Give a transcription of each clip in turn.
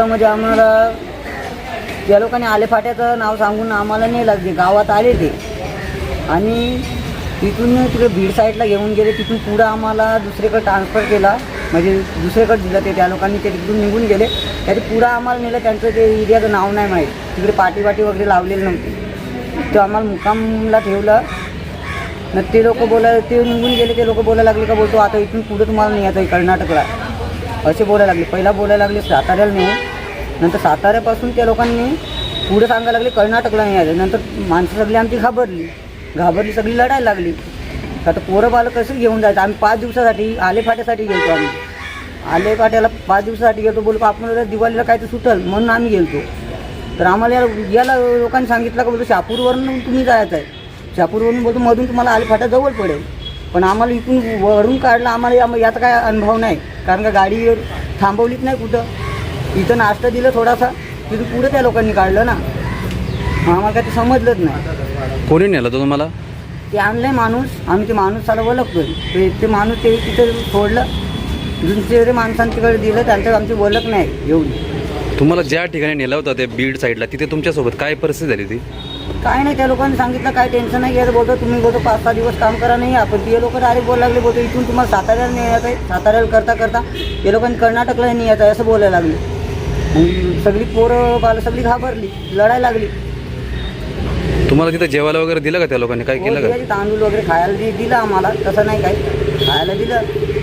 दिवसामध्ये आम्हाला त्या लोकांनी आलेफाट्याचं नाव सांगून आम्हाला नाही लागले. गावात आले ते. आणि तिथून तिकडे बीड साईडला घेऊन गेले. तिथून पुढं आम्हाला दुसरीकडे ट्रान्सफर केला. म्हणजे दुसरीकडे दिलं ते त्या लोकांनी ते तिथून निघून गेले. त्याचे पुढं आम्हाला नेलं. त्यांचं ते एरियाचं नाव नाही माहीत. तिकडे पाटी वाटी वगैरे लावलेली नव्हती. ते आम्हाला मुक्कामला ठेवलं. न ते लोक बोलायला ते निघून गेले. ते लोक बोलायला लागले का बोलतो आता इथून पुढे तुम्हाला नाही आता कर्नाटकला. असे बोलायला लागले. पहिला बोलायला लागले साताऱ्याला नाही नंतर साताऱ्यापासून त्या लोकांनी पुढे सांगायला लागले कर्नाटकला नाही आले. नंतर माणसं सगळी आमची घाबरली. घाबरली सगळी लढायला लागली. आता पोरं बालं कसं घेऊन जायचं? आम्ही पाच दिवसासाठी आलेफाट्यासाठी गेलो आम्ही. आलेफाट्याला पाच दिवसासाठी गेलो बोलतो आपण दिवाळीला काय तर सुटल. म्हणून आम्ही गेलो तर आम्हाला याला लोकांनी सांगितलं का बोलतो शापूरवरून तुम्ही जायचं आहे शापूरवरून बोलतो मधून तुम्हाला आलेफाटा जवळ पडेल. पण आम्हाला इथून वरून काढलं आम्हाला याचा काय अनुभव नाही. कारण का गाडी थांबवलीच नाही कुठं. इथं नाश्ता दिलं थोडासा तिथून पुढे त्या लोकांनी काढलं ना. आम्हाला काय ते समजलंच नाही. कोणी नेलं तो तुम्हाला? ते आणलंय माणूस आम्ही ते माणूस साला ओळखतोय. ते ते माणूस ते तिथे सोडलं. दुसरे माणसांच्याकडे दिलं त्यांचं आमची ओळख नाही एवढी. तुम्हाला ज्या ठिकाणी नेलं होतं ते बीड साईडला तिथे तुमच्यासोबत काय परिस्थिती झाली ती काय नाही त्या लोकांनी सांगितलं काय टेन्शन नाही घ्यायचं बोलतो तुम्ही बोलतो पाच सहा दिवस काम करा नाही आपण ते लोक डायरेक्ट बोलायला लागले बोलतो इथून तुम्हाला साताऱ्याला नाही येत आहे. साताऱ्याला करता करता ते लोकांनी कर्नाटकला नाही येत आहे असं बोलायला लागले. सगळी पोरं बालं सगळी घाबरली लढायला लागली. तुम्हाला तिथं जेवायला वगैरे दिलं का त्या लोकांनी? काय हो, केलं का? दिलं तांदूळ वगैरे खायला दि- दिलं आम्हाला तसं नाही काय खायला दिलं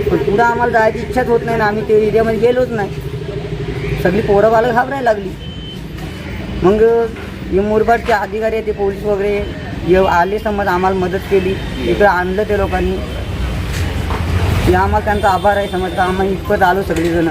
पण पुढं आम्हाला जायची इच्छाच होत नाही ना. आम्ही ते एरियामध्ये गेलोच नाही. सगळी पोरं बालं घाबरायला लागली. मग हे मुरबाडचे अधिकारी आहे ते पोलीस वगैरे ये आले समज आम्हाला मदत केली. इकडे आणलं ते लोकांनी. हे आम्हाला त्यांचा आभार आहे समज का आम्हाला इतपत आलो सगळेजण.